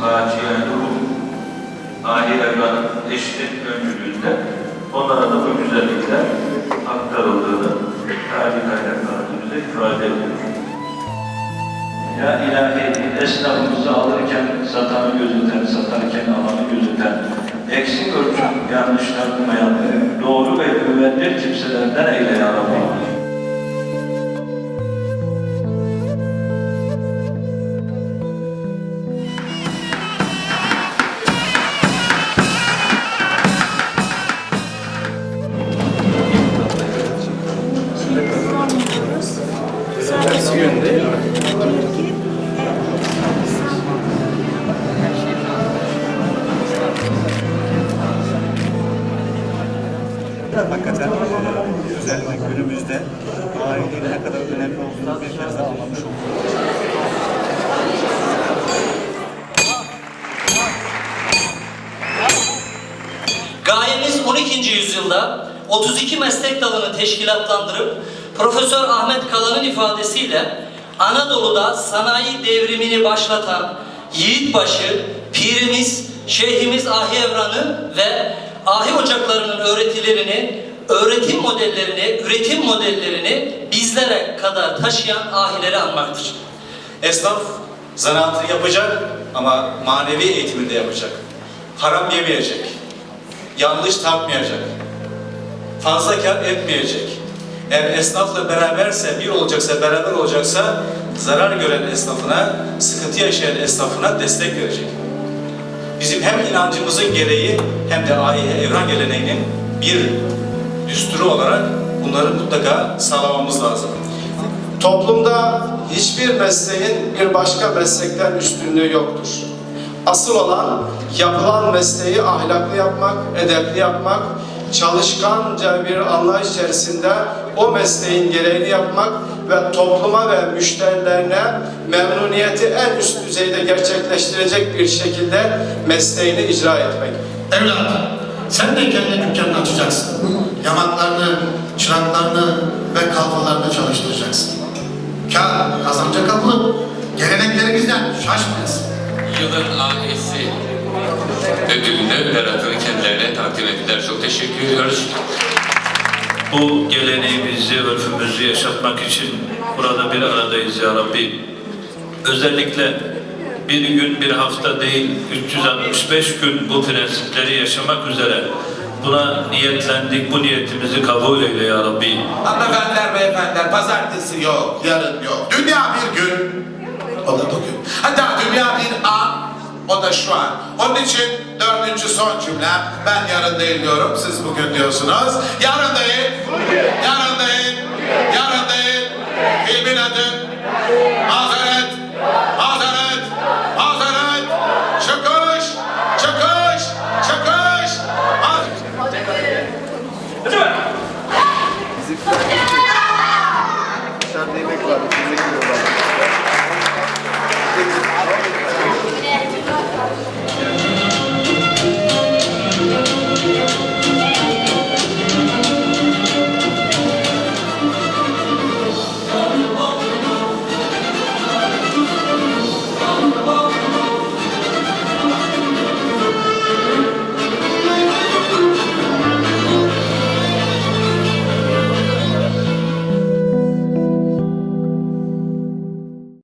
Naciye Nur'un Ali Evran'ın eşinin öncülüğünde onlara da bu güzellikler aktarıldığını tarih kaynaklarımız bize ifade ediyor. Ya ilahi esnafımızı alırken satanı gözeten, satarken alanı gözeten, eksik ölçüm yanlış tartmayan, doğru ve özellikle günümüzde ailenin ne kadar önemli olduğunu bir kez daha anlamış olduk. Gayemiz 12. yüzyılda 32 meslek dalını teşkilatlandırıp Profesör Ahmet Kalan'ın ifadesiyle Anadolu'da sanayi devrimini başlatan Yiğitbaşı, Pirimiz, Şeyhimiz Ahi Evran'ı ve Ahi ocaklarının öğretilerini, öğretim modellerini, üretim modellerini bizlere kadar taşıyan ahileri anmaktır. Esnaf zanaatını yapacak ama manevi eğitimini de yapacak. Haram yemeyecek. Yanlış tartmayacak. Fazla kar etmeyecek. Eğer esnafla beraberse, bir olacaksa, beraber olacaksa zarar gören esnafına, sıkıntı yaşayan esnafına destek verecek. Bizim hem inancımızın gereği hem de aile evren geleneğinin bir düsturu olarak bunları mutlaka sağlamamız lazım. Toplumda hiçbir mesleğin bir başka meslekten üstünlüğü yoktur. Asıl olan yapılan mesleği ahlaklı yapmak, edepli yapmak, çalışkanca bir anlayış içerisinde o mesleğin gereğini yapmak ve topluma ve müşterilerine memnuniyeti en üst düzeyde gerçekleştirecek bir şekilde mesleğini icra etmek. Evlat, sen de kendi dükkanını açacaksın. Yamaklarını, çıraklarını ve kalfalarını çalıştıracaksın. Kar kazanca kapılı. Geleneklerimizden şaşmayasın. Yılın ahisi ödülünü Berat'ın kendilerine takdim ettiler. Çok teşekkür ediyoruz. Bu geleneğimizi, örfümüzü yaşatmak için burada bir aradayız ya Rabbi. Özellikle bir gün, bir hafta değil, 365 gün bu prensipleri yaşamak üzere buna niyetlendik, bu niyetimizi kabul eyle ya Rabbi. Hanımefendiler, beyefendiler, pazartesi yok, yarın yok. Dünya bir gün, o da bugün. Hatta dünya bir an, o da şu an. Onun için dördüncü son cümlem, ben yarın değil diyorum, siz bugün diyorsunuz. Yarın değil, yarın değil, yarın değil. Filmin adı.